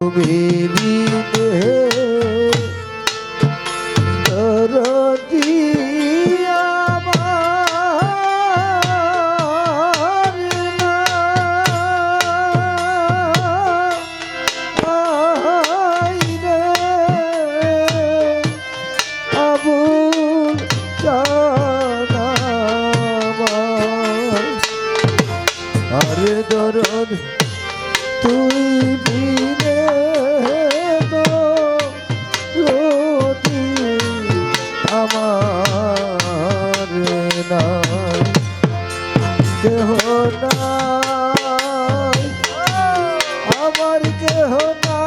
baby আমার নাই। দেহ নাই। আমার দেহ না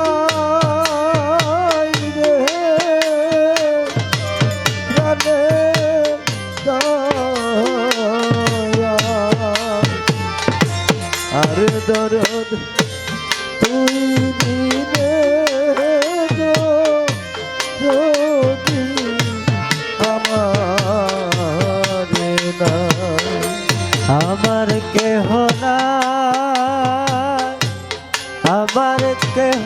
কেহ না আমার কেহ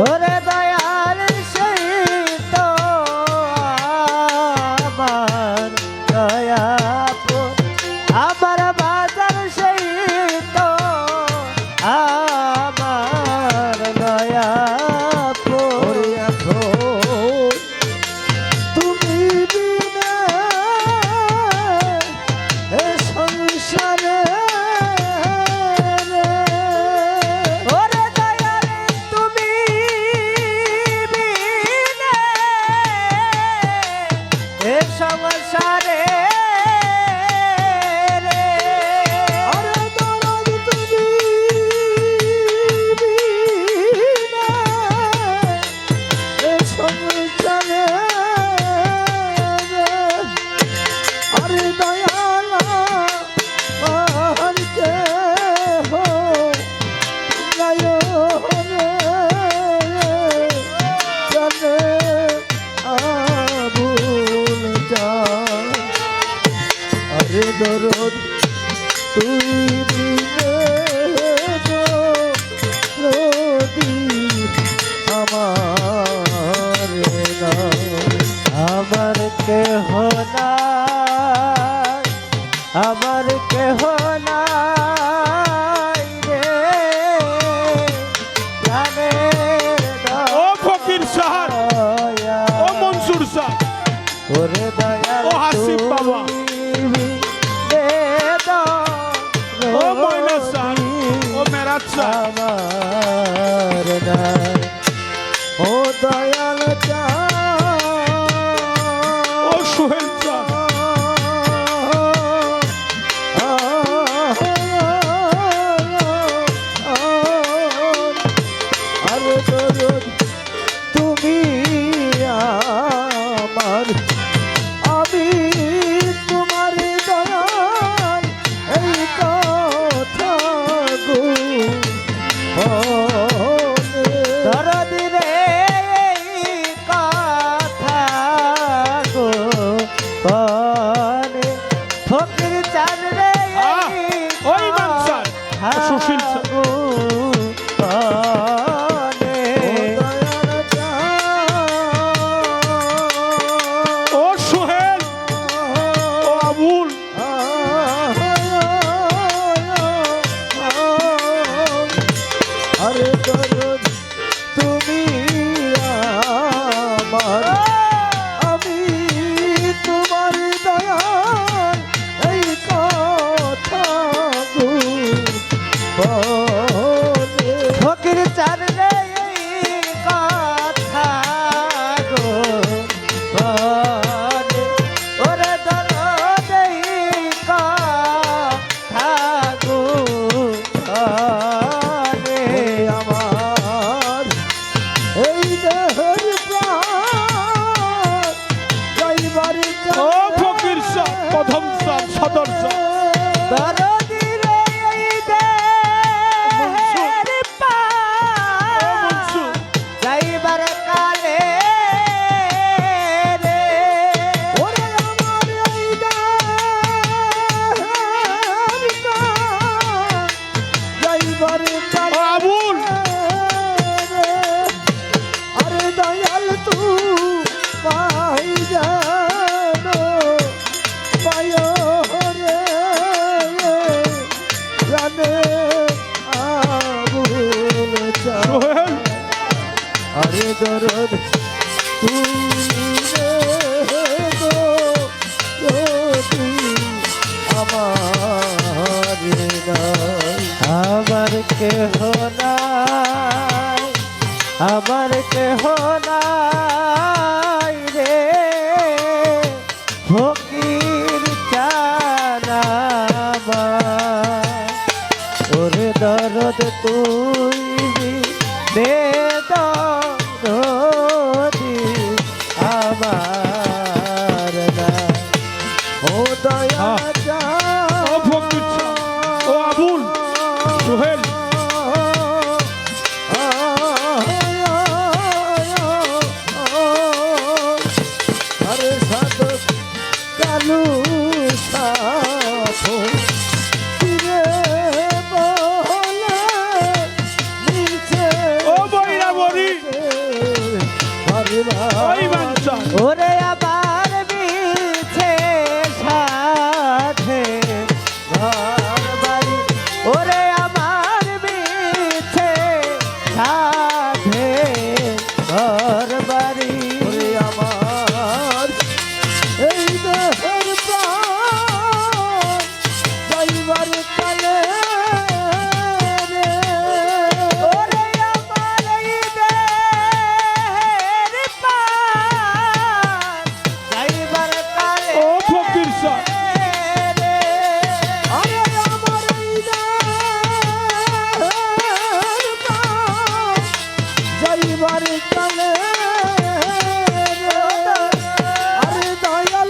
ওরে Bangsa Ooh. राजा 啊。কে নাই আমার কেহ নাই রে। ফকির চারা ওরে দরদ তুই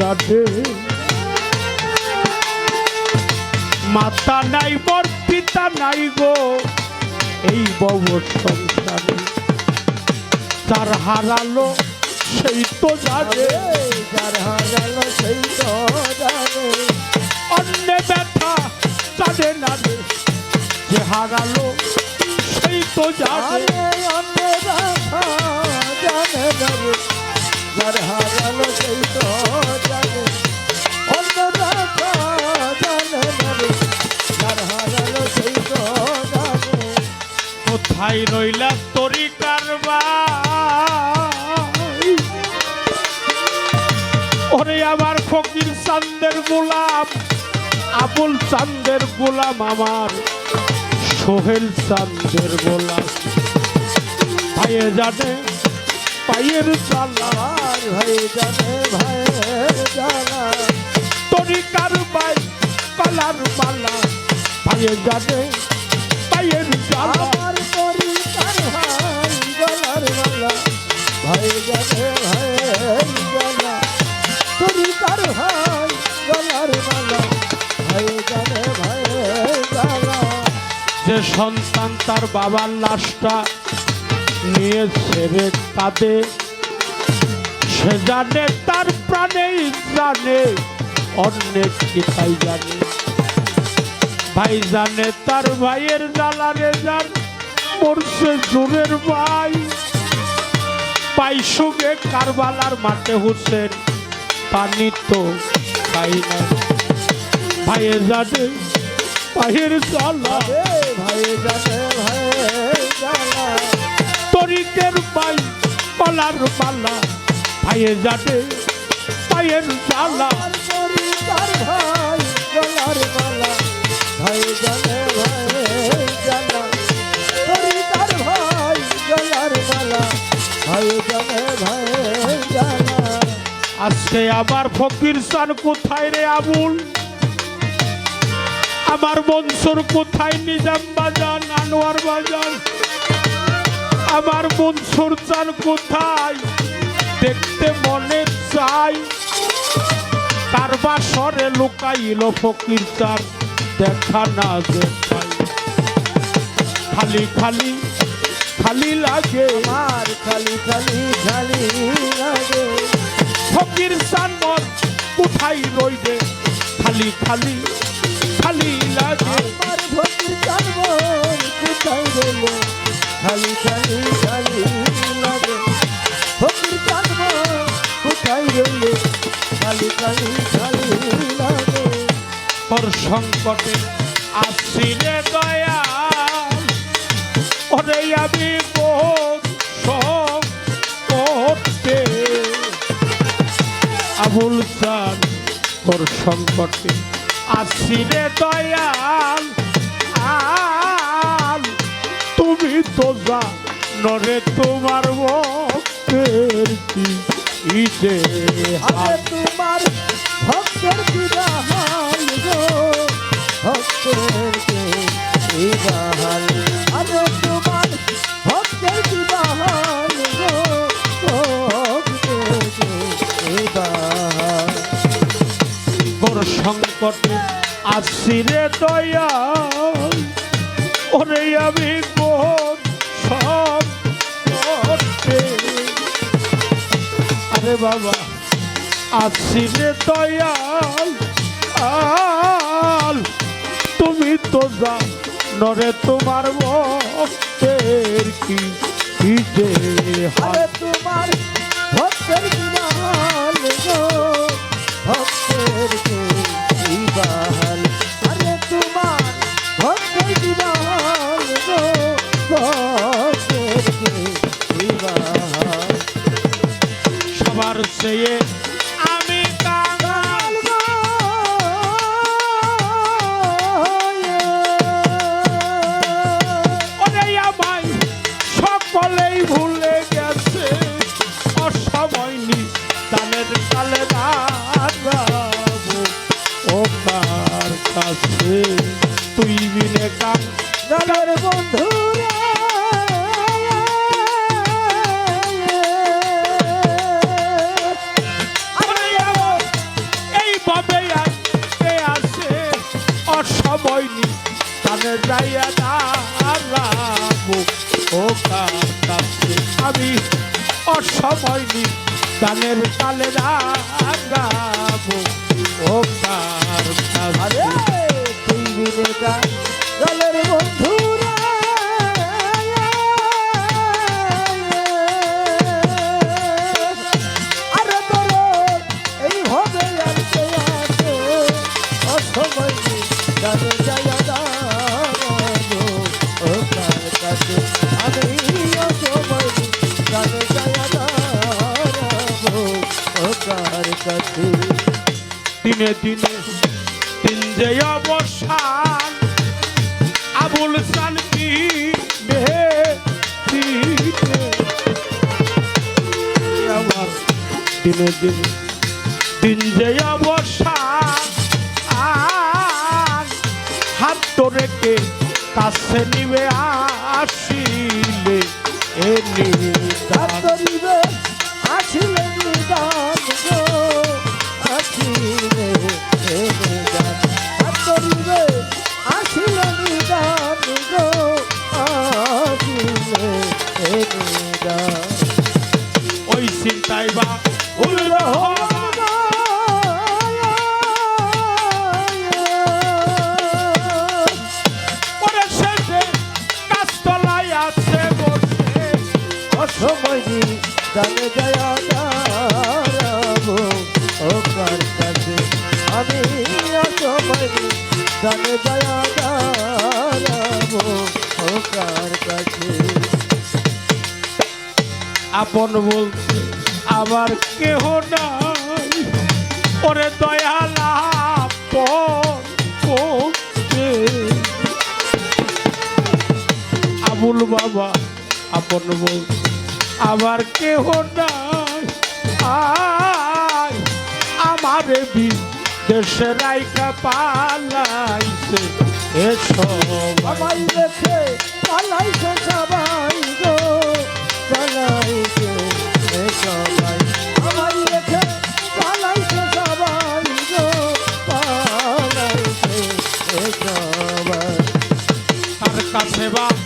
রাধে। মাতা নাই মোর পিতা নাই গো। এই বউ সংসারে তার হারালো সেই তো জানে। যার হারালো সেই তো জানে। অন্য ব্যথা জানে না রে। যে হারালো সেই তো জানে। অন্য ব্যথা জানে না যার হারালো সেই তো জানে। অন্যরা জানে যার হারালো সেই তো জানে কোথায় রইলা তরি কারবা ওরে আমার ফকির চান্দের গোলাম, আবুল চান্দের গোলাম আমার, সোহেল চান্দের গোলাম। ভাইয়ে জানে পায়ের চালা আর ভাই জানে। তরিকার বাই কলার মালা ভাইয়ে জানে পায়ের চালা আমার ভাই গলার মালা ভাই জানে ভাইয়ের জ্বালা পরিবার ভাই গলার মালা ভাই জানে ভাইয়ের জ্বালা যে সন্তান তার বাবার লাশটা নিয়ে ছেড়ে কাঁদে। সে জানে তার প্রাণেই জানে অনেক কি তাই জানে। ভাই জানে তার ভাইয়ের জ্বালারে যান মরছে জোরের ভাই। পাই সঙ্গে কারবালার মাঠে হোসেন, পানি তো খাই না। ভাইয়ের জানে ভাইয়ের জ্বালা এ ভাই জানে ভাইয়ের জ্বালা। তরিকের পাই কলার মালা ভাইয়ে যাবে পায়ের আমার পরিবার ভাই ভাই আজকে ফকির সান কোথায় রে আবুল? আমার মনসুর কোথায় নিজাম বাজান, আনোয়ার বাজান? আমার মনসুর চান কোথায়? দেখতে মনে চাই। তার বাসরে লুকাইল ফকির চান দেখা না খালি খালি খালি লাগে। আমার খালি খালি খালি লাগে। ফকির সানমত কোথায় রইবে? খালি খালি খালি লাগে। আমার ভক্তির কারবন কোথায় গেল খালি খালি খালি লাগে। ভক্তির কারবন কোথায় গেল খালি খালি খালি লাগে। তোর সংকটে আসিরে দয়া ওরে আমি বোধ করতে আবুল চান তোর সংকটে আসিরে দয়াল। তো নরে তোমার ভক্তের কি ইদে আরে তোমার ভক্তের বিবাহাল গো ভক্তের কে আরে তোমার ভক্তের বিবাহাল গো ভক্তের কে তোর সংকটে আসিরে দয়া ওরে আমি আরে বাবা। আসিরে দয়াল আল। তুমি তো যা নরে তোমার ভক্তের কি যে আমার এইভাবে আসতে নি তালে যাইয়া দাঁড়াবো ও কাছে। আমি অসময় নি গানের তালে দাঁড়াবো দিনে দিন দিন যে অবসান হাত কে কাছে নিবে আসিলে এ নিদান জানে জয়া দাঁড়াবো ও কার কাছে? আমি অসময়ী জানে জয়া দাঁড়াবো ও কার কাছে? আপন বলতে আবার কেহ নাই। ওরে দয়ালা আপন আবুল বাবা, আপন বলতে আবার কেহ নাই। আমারে দেশে রাইকা পালাইছে। আমায় রেখে পালাইছে সবাই গো। পালাইছে সবাই সবাই গো। পালাইছে সবাই কাছে বা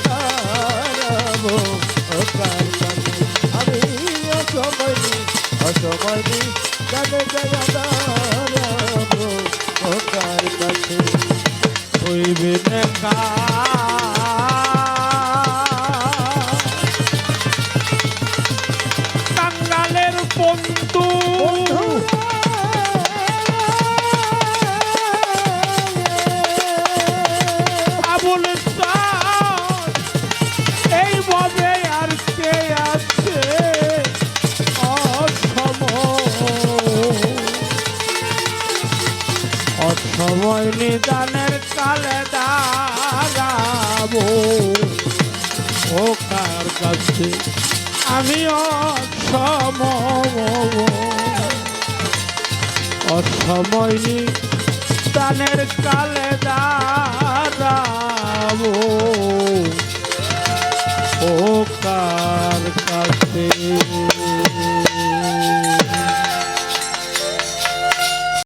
জানে জয়া দাঁড়াবো দানের কালে দাঁড়াবো। ও কার কাছে? আমি অসম অসময়নি দানের কালে দাঁড়াবো। ও কার